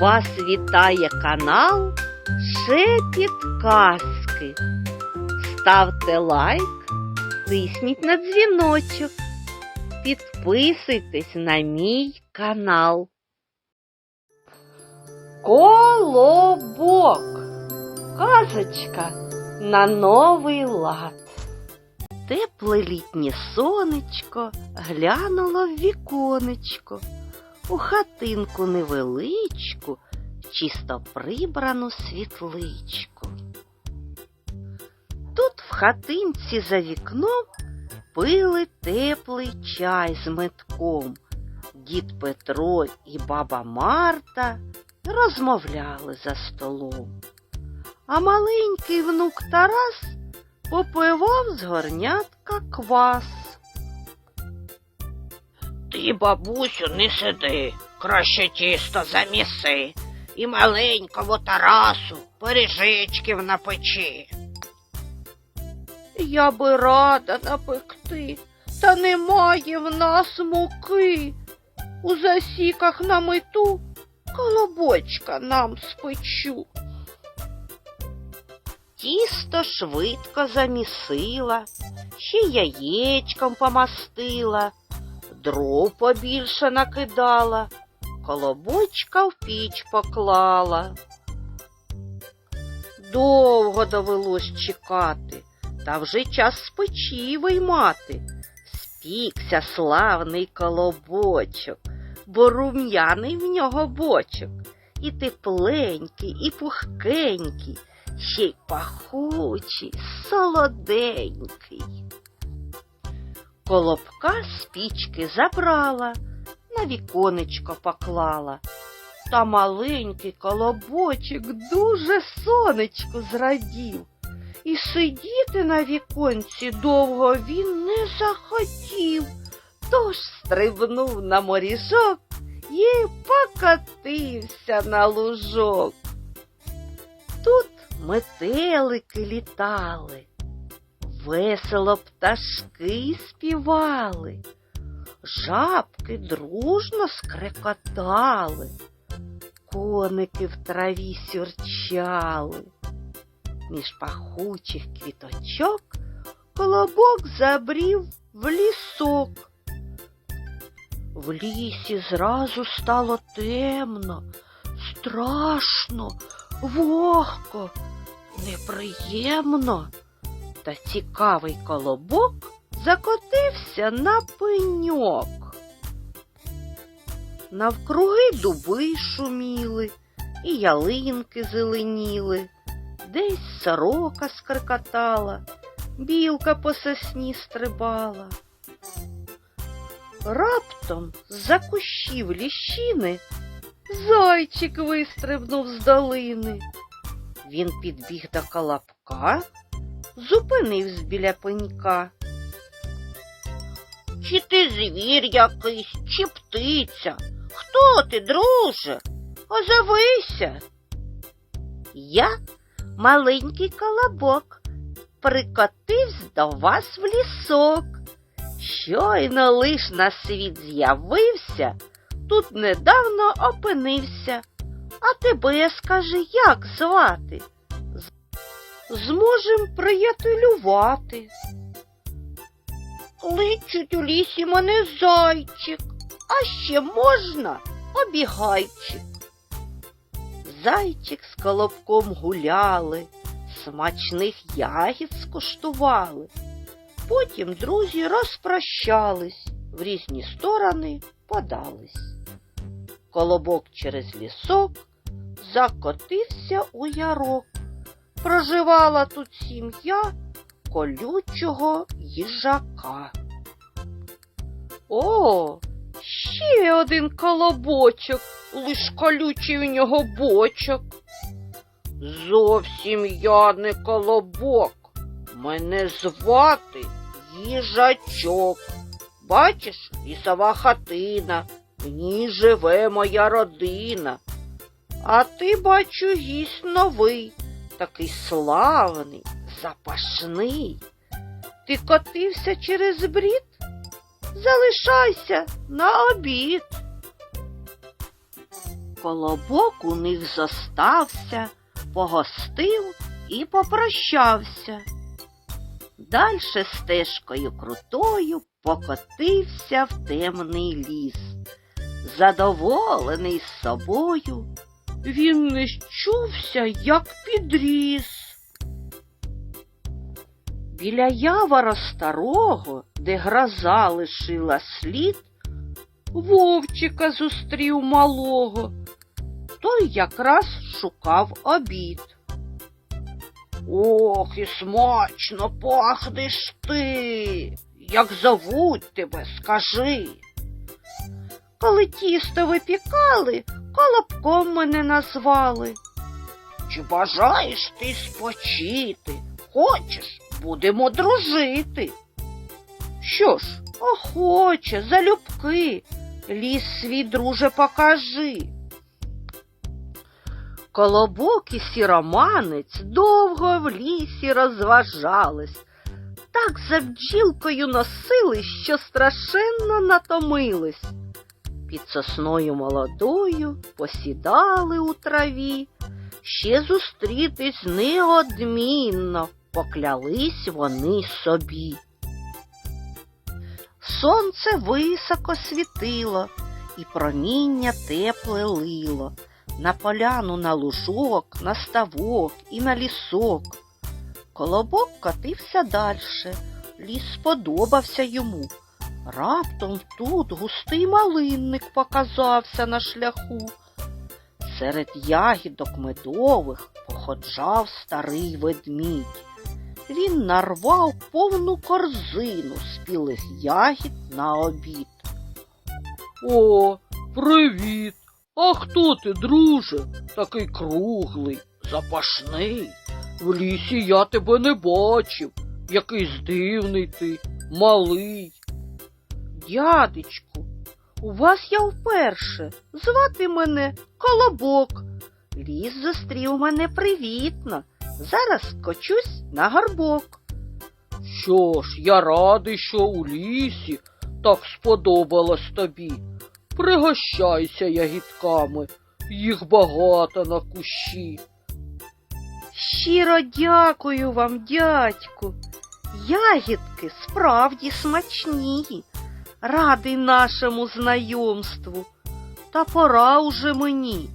Вас вітає канал Шепіт Казки. Ставте лайк, тисніть на дзвіночок. Підписуйтесь на мій канал. Колобок. Казочка на новий лад. Тепле літнє сонечко глянуло в віконечко, у хатинку невеличку, чисто прибрану світличку. Тут в хатинці за вікном пили теплий чай з метком. Дід Петро і баба Марта розмовляли за столом. А маленький внук Тарас попивав з горнятка квас. Ти, бабусю, не сиди, краще тісто заміси і маленькому Тарасу пиріжечків напечи. Я би рада напекти, та немає в нас муки. У засіках на мету колобочка нам спечу. Тісто швидко замісила, ще яєчком помастила, дров побільше накидала, колобочка в піч поклала. Довго довелось чекати, та вже час з печі виймати. Спікся славний колобочок, бо рум'яний в нього бочок, і тепленький, і пухкенький, ще й пахучий, солоденький. Колобка з пічки забрала, на віконечко поклала. Та маленький колобочок дуже сонечку зрадів. І сидіти на віконці довго він не захотів, тож стрибнув на моріжок і покотився на лужок. Тут метелики літали, весело пташки співали, жабки дружно скрекотали, коники в траві сюрчали. Між пахучих квіточок колобок забрів в лісок. В лісі зразу стало темно, страшно, вогко, неприємно. Та цікавий колобок закотився на пеньок. Навкруги дуби шуміли, і ялинки зеленіли, десь сорока скрикотала, білка по сосні стрибала. Раптом з-за кущів ліщини зайчик вистрибнув з долини. Він підбіг до колобка, зупинився біля пенька. Чи ти звір якийсь, чи птиця? Хто ти, друже? Озовися. Я, маленький колобок, прикотився до вас в лісок. Щойно лиш на світ з'явився, тут недавно опинився. А тебе, скажи, як звати? Зможем приятелювати. Кличуть у лісі мене зайчик, А ще можна обігайчик. Зайчик з колобком гуляли, смачних ягід скуштували. Потім друзі розпрощались, в різні сторони подались. Колобок через лісок закотився у ярок. Проживала тут сім'я колючого їжака. О, ще один колобочок, лиш колючий у нього бочок. Зовсім я не колобок. Мене звати їжачок. Бачиш, лісова хатина, в ній живе моя родина. А ти, бачу, гість новий, такий славний, запашний. Ти котився через брід? Залишайся на обід. Колобок у них зостався, погостив і попрощався. Дальше стежкою крутою покотився в темний ліс. Задоволений собою, Він не щувся, як підріс. біля явора старого, де гроза лишила слід, Вовчика зустрів малого. той якраз шукав обід. Ох, і смачно пахнеш ти. Як зовуть тебе, скажи. Коли тісто випікали, колобком мене назвали. Чи бажаєш ти спочити? Хочеш, будемо дружити. Що ж, охоче, залюбки, ліс свій, друже, покажи. Колобок і сіроманець довго в лісі розважались. Так за бджілкою носили, що страшенно натомились. Під сосною молодою посідали у траві, ще зустрітись неодмінно, поклялись вони собі. Сонце високо світило, і проміння тепле лило на поляну, на лужок, на ставок і на лісок. Колобок котився дальше, ліс сподобався йому. Раптом тут густий малинник показався на шляху. Серед ягідок медових походжав старий ведмідь. Він нарвав повну корзину спілих ягід на обід. О, привіт! А хто ти, друже? Такий круглий, запашний. В лісі я тебе не бачив. Якийсь дивний ти, малий. Дядечку, у вас я вперше. Звати мене Колобок. Ліс зустрів мене привітно. Зараз скочусь на горбок. Що ж, я радий, що у лісі так сподобалось тобі. Пригощайся ягідками, їх багато на кущі. Щиро дякую вам, дядьку. Ягідки справді смачні. Радий нашому знайомству. Та пора уже мені.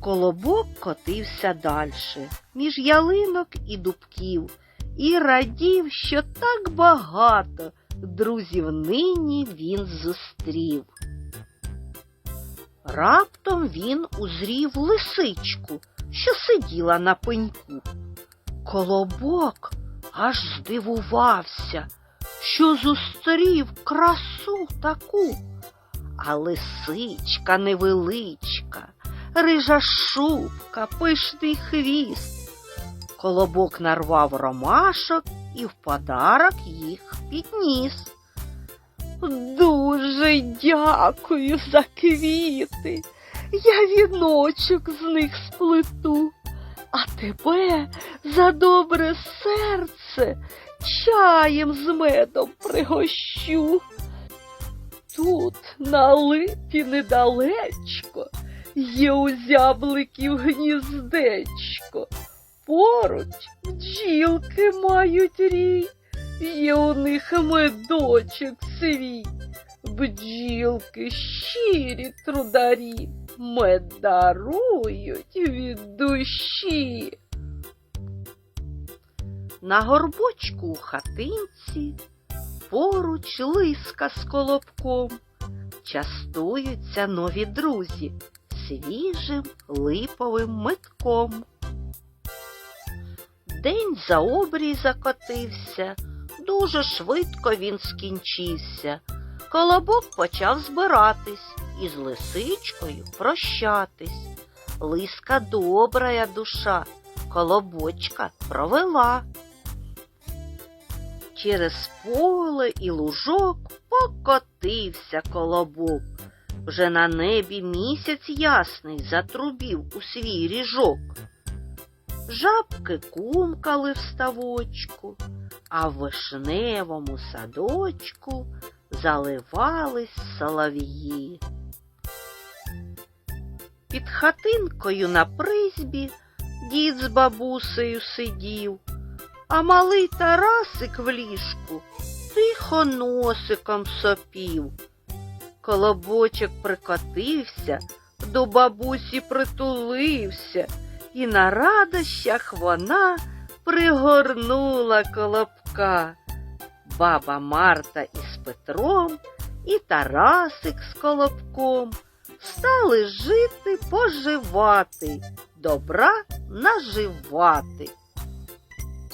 Колобок котився дальше, між ялинок і дубків, і радів, що так багато друзів нині він зустрів. Раптом він узрів лисичку, що сиділа на пеньку. Колобок аж здивувався, що зустрів красу таку. А лисичка невеличка, рижа шубка, пишний хвіст. Колобок нарвав ромашок і в подарок їх підніс. Дуже дякую за квіти. Я віночок з них сплету, а тебе за добре серце чаєм з медом пригощу. Тут на липі недалечко є у зябликів гніздечко. Поруч бджілки мають рій, є у них медочок свій. Бджілки щирі трударі, мед дарують від душі. На горбочку у хатинці поруч лиска з колобком. Частуються нові друзі свіжим липовим метком. День за обрій закотився, дуже швидко він скінчився. Колобок почав збиратись і з лисичкою прощатись. Лиска добрая душа, колобочка провела. Через поле і лужок покотився колобок. Вже на небі місяць ясний затрубів у свій ріжок. Жабки кумкали в ставочку, а в вишневому садочку заливались солов'ї. Під хатинкою на призьбі дід з бабусею сидів, а малий Тарасик в ліжку тихо носиком сопів. Колобочок прикотився, до бабусі притулився, і на радощах вона пригорнула колобка. Баба Марта із Петром і Тарасик з колобком стали жити поживати, добра наживати.